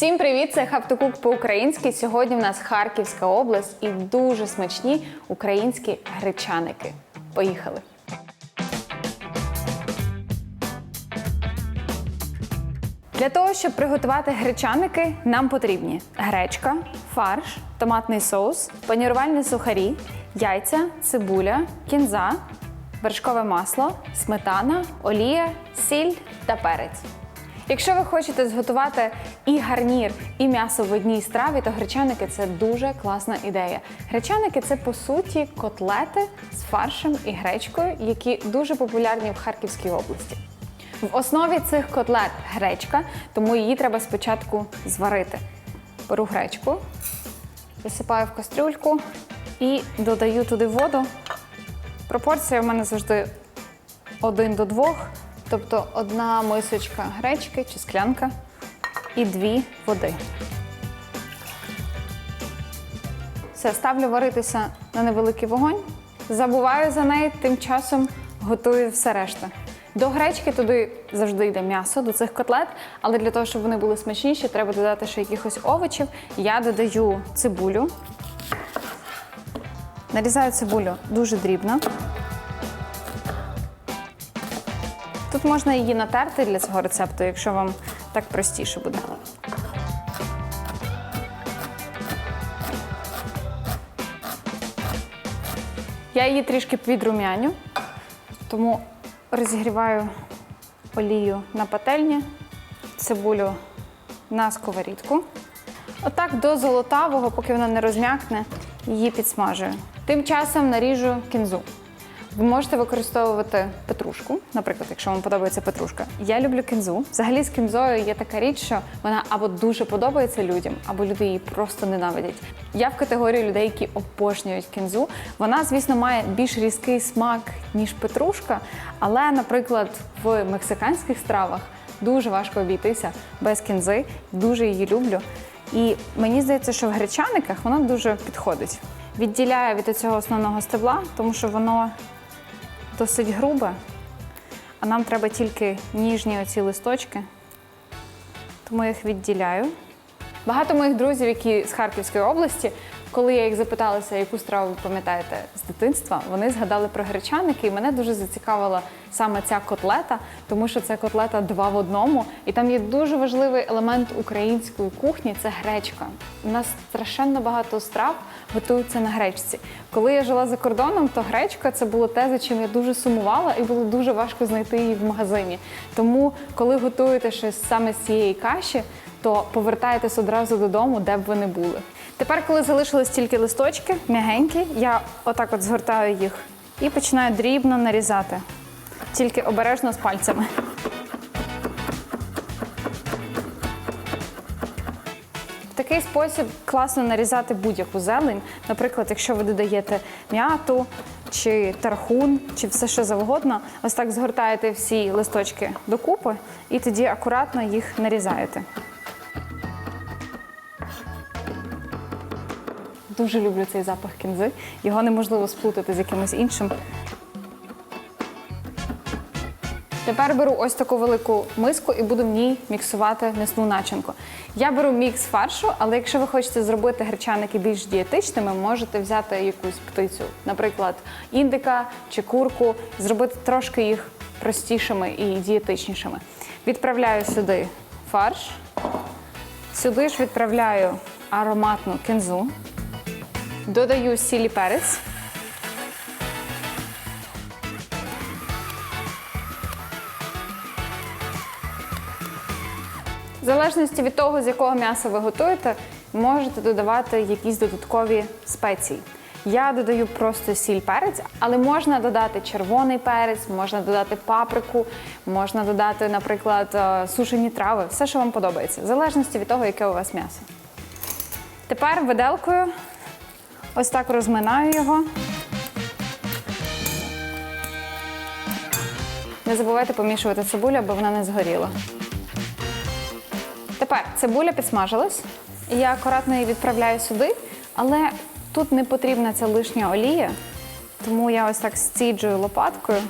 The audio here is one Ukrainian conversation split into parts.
Всім привіт! Це Хавтокук по-українськи. Сьогодні в нас Харківська область і дуже смачні українські гречаники. Поїхали! Для того, щоб приготувати гречаники, нам потрібні гречка, фарш, томатний соус, панірувальні сухарі, яйця, цибуля, кінза, вершкове масло, сметана, олія, сіль та перець. Якщо ви хочете зготувати і гарнір, і м'ясо в одній страві, то гречаники це дуже класна ідея. Гречаники це по суті котлети з фаршем і гречкою, які дуже популярні в Харківській області. В основі цих котлет гречка, тому її треба спочатку зварити. Беру гречку, висипаю в кастрюльку і додаю туди воду. Пропорція в мене завжди 1 до 2, тобто одна мисочка гречки чи склянка і дві води. Все, ставлю варитися на невеликий вогонь, забуваю за неї, тим часом готую все решта. До гречки туди завжди йде м'ясо, до цих котлет, але для того, щоб вони були смачніші, треба додати ще якихось овочів. Я додаю цибулю. Нарізаю цибулю дуже дрібно. Тут можна її натерти для цього рецепту, якщо вам так простіше буде. Я її трішки підрумяню, тому розігріваю олію на пательні, цибулю на сковорідку. Отак до золотавого, поки вона не розм'якне, її підсмажую. Тим часом наріжу кінзу. Ви можете використовувати петрушку, наприклад, якщо вам подобається петрушка. Я люблю кінзу. Взагалі з кінзою є така річ, що вона або дуже подобається людям, або люди її просто ненавидять. Я в категорії людей, які обожнюють кінзу. Вона, звісно, має більш різкий смак, ніж петрушка, але, наприклад, в мексиканських стравах дуже важко обійтися без кінзи. Дуже її люблю. І мені здається, що в гречаниках вона дуже підходить. Відділяю від цього основного стебла, тому що воно досить грубе, а нам треба тільки ніжні оці листочки, тому я їх відділяю. Багато моїх друзів, які з Харківської області, коли я їх запиталася, яку страву ви пам'ятаєте з дитинства, вони згадали про гречаники, і мене дуже зацікавила саме ця котлета, тому що це котлета два в одному, і там є дуже важливий елемент української кухні це гречка. У нас страшенно багато страв готуються на гречці. Коли я жила за кордоном, то гречка це було те, за чим я дуже сумувала, і було дуже важко знайти її в магазині. Тому, коли готуєте щось саме з цієї каші, то повертаєтесь одразу додому, де б ви не були. Tепер, коли залишились тільки листочки, м'ягенькі, я отак от згортаю їх і починаю дрібно нарізати. Тільки обережно з пальцями. Такий спосіб класно нарізати будь-яку зелень. Наприклад, якщо ви додаєте м'яту чи тархун, чи все що завгодно, ось так згортаєте всі листочки докупи і тоді акуратно їх нарізаєте. Дуже люблю цей запах кінзи. Його неможливо сплутати з якимось іншим. Тепер беру ось таку велику миску і буду в ній міксувати м'ясну начинку. Я беру мікс фаршу, але якщо ви хочете зробити гречаники більш дієтичними, можете взяти якусь птицю, наприклад, індика чи курку, зробити трошки їх простішими і дієтичнішими. Відправляю сюди фарш, сюди ж відправляю ароматну кінзу, додаю сілі перець. В залежності від того, з якого м'яса ви готуєте, можете додавати якісь додаткові спеції. Я додаю просто сіль перець, але можна додати червоний перець, можна додати паприку, можна додати, наприклад, е, сушені трави, все, що вам подобається, в залежності від того, яке у вас м'ясо. Тепер виделкою ось так розминаю його. Не забувайте помішувати цибулю, аби вона не згоріла. Тепер цибуля підсмажилась, я акуратно її відправляю сюди, але тут не потрібна ця лишня олія, тому я ось так стіджую лопаткою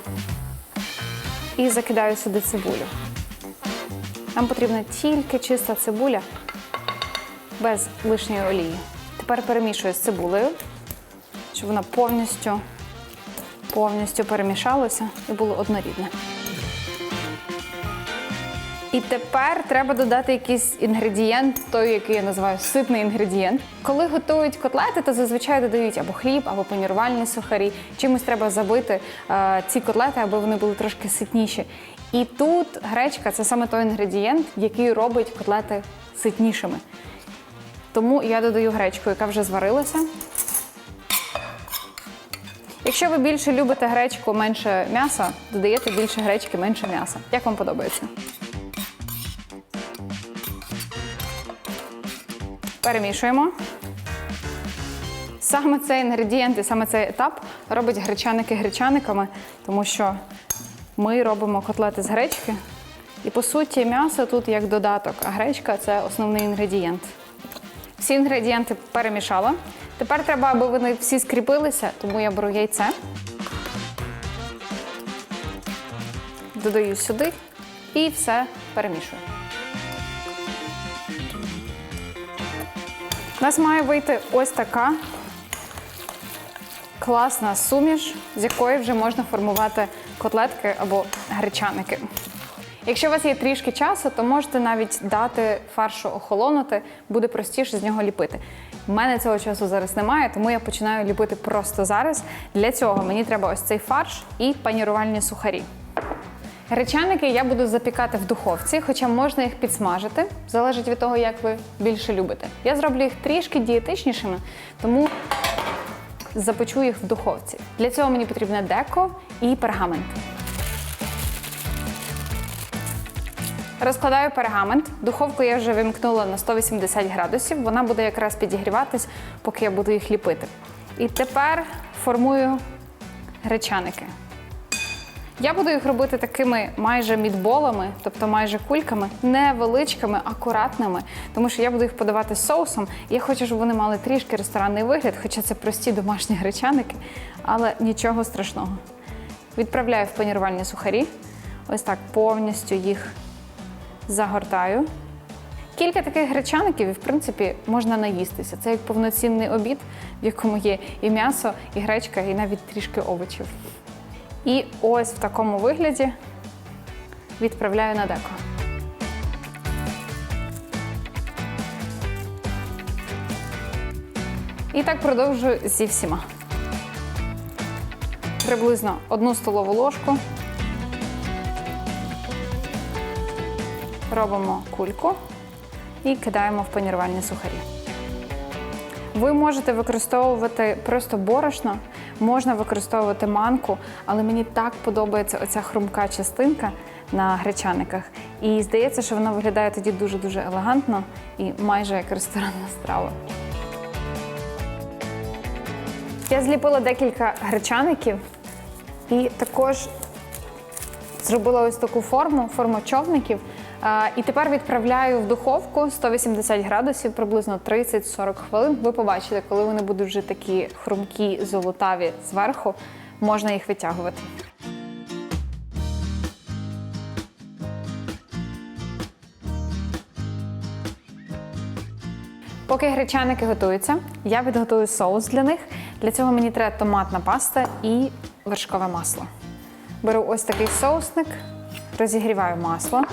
і закидаю сюди цибулю. Нам потрібна тільки чиста цибуля без лишньої олії. Тепер перемішую з цибулею, щоб вона повністю, повністю перемішалася і було однорідне. І тепер треба додати якийсь інгредієнт, той, який я називаю ситний інгредієнт. Коли готують котлети, то зазвичай додають або хліб, або панірувальні сухарі. Чимось треба забити е, ці котлети, аби вони були трошки ситніші. І тут гречка це саме той інгредієнт, який робить котлети ситнішими. Тому я додаю гречку, яка вже зварилася. Якщо ви більше любите гречку, менше м'яса, додаєте більше гречки, менше м'яса. Як вам подобається? Перемішуємо. Саме цей інгредієнт і саме цей етап робить гречаники гречаниками, тому що ми робимо котлети з гречки. І по суті, м'ясо тут як додаток, а гречка це основний інгредієнт. Всі інгредієнти перемішала. Тепер треба, аби вони всі скріпилися, тому я беру яйце. Додаю сюди і все перемішую. У нас має вийти ось така класна суміш, з якої вже можна формувати котлетки або гречаники. Якщо у вас є трішки часу, то можете навіть дати фаршу охолонути, буде простіше з нього ліпити. У мене цього часу зараз немає, тому я починаю ліпити просто зараз. Для цього мені треба ось цей фарш і панірувальні сухарі. Гречаники я буду запікати в духовці, хоча можна їх підсмажити, залежить від того, як ви більше любите. Я зроблю їх трішки дієтичнішими, тому запечу їх в духовці. Для цього мені потрібне деко і пергамент. Розкладаю пергамент. Духовку я вже вимкнула на 180 градусів. Вона буде якраз підігріватись, поки я буду їх ліпити. І тепер формую гречаники. Я буду їх робити такими майже мідболами, тобто майже кульками, невеличкими, акуратними, тому що я буду їх подавати соусом. Я хочу, щоб вони мали трішки ресторанний вигляд, хоча це прості домашні гречаники, але нічого страшного. Відправляю в панірувальні сухарі. Ось так повністю їх загортаю. Кілька таких гречаників, і в принципі, можна наїстися. Це як повноцінний обід, в якому є і м'ясо, і гречка, і навіть трішки овочів. І ось в такому вигляді відправляю на деко. І так продовжую зі всіма. Приблизно одну столову ложку. Робимо кульку і кидаємо в панірувальні сухарі. Ви можете використовувати просто борошно, можна використовувати манку, але мені так подобається оця хрумка частинка на гречаниках. І здається, що вона виглядає тоді дуже-дуже елегантно і майже як ресторанна страва. Я зліпила декілька гречаників і також зробила ось таку форму, форму човників. І тепер відправляю в духовку 180 градусів, приблизно 30-40 хвилин. Ви побачите, коли вони будуть вже такі хрумкі, золотаві зверху, можна їх витягувати. Поки гречаники готуються, я підготую соус для них. Для цього мені треба томатна паста і вершкове масло. Беру ось такий соусник, розігріваю масло.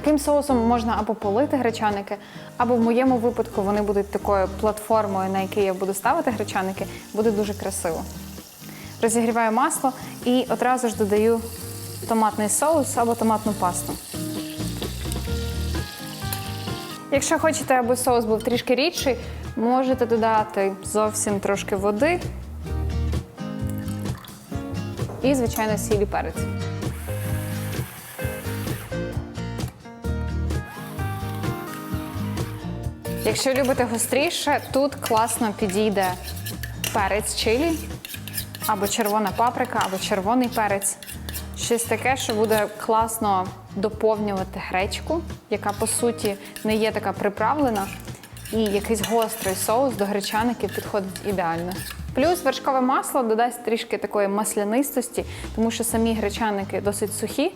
Таким соусом можна або полити гречаники, або в моєму випадку вони будуть такою платформою, на якій я буду ставити гречаники, буде дуже красиво. Розігріваю масло і одразу ж додаю томатний соус або томатну пасту. Якщо хочете, аби соус був трішки рідший, можете додати зовсім трошки води і, звичайно, сіль і перець. Якщо любите гостріше, тут класно підійде перець чилі, або червона паприка, або червоний перець. Щось таке, що буде класно доповнювати гречку, яка по суті не є така приправлена. І якийсь гострий соус до гречаників підходить ідеально. Плюс вершкове масло додасть трішки такої маслянистості, тому що самі гречаники досить сухі,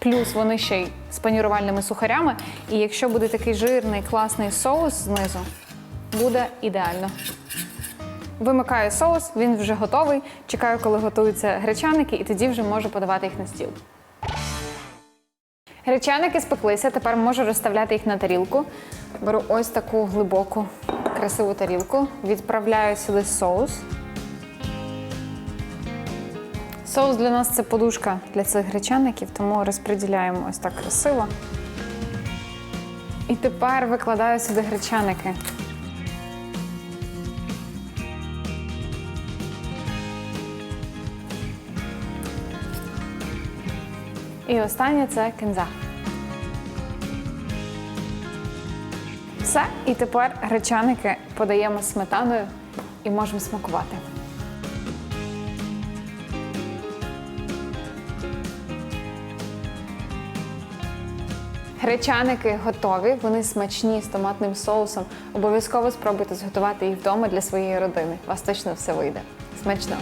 Плюс вони ще й з панірувальними сухарями. І якщо буде такий жирний класний соус знизу, буде ідеально. Вимикаю соус, він вже готовий. Чекаю, коли готуються гречаники, і тоді вже можу подавати їх на стіл. Гречаники спеклися, тепер можу розставляти їх на тарілку. Беру ось таку глибоку, красиву тарілку, відправляю сюди соус. Соус для нас це подушка для цих гречаників, тому розподіляємо ось так красиво. І тепер викладаю сюди гречаники. І останнє це кінза. Все, і тепер гречаники подаємо сметаною і можемо смакувати. Гречаники готові, вони смачні з томатним соусом. Обов'язково спробуйте зготувати їх вдома для своєї родини. Вас точно все вийде. Смачного!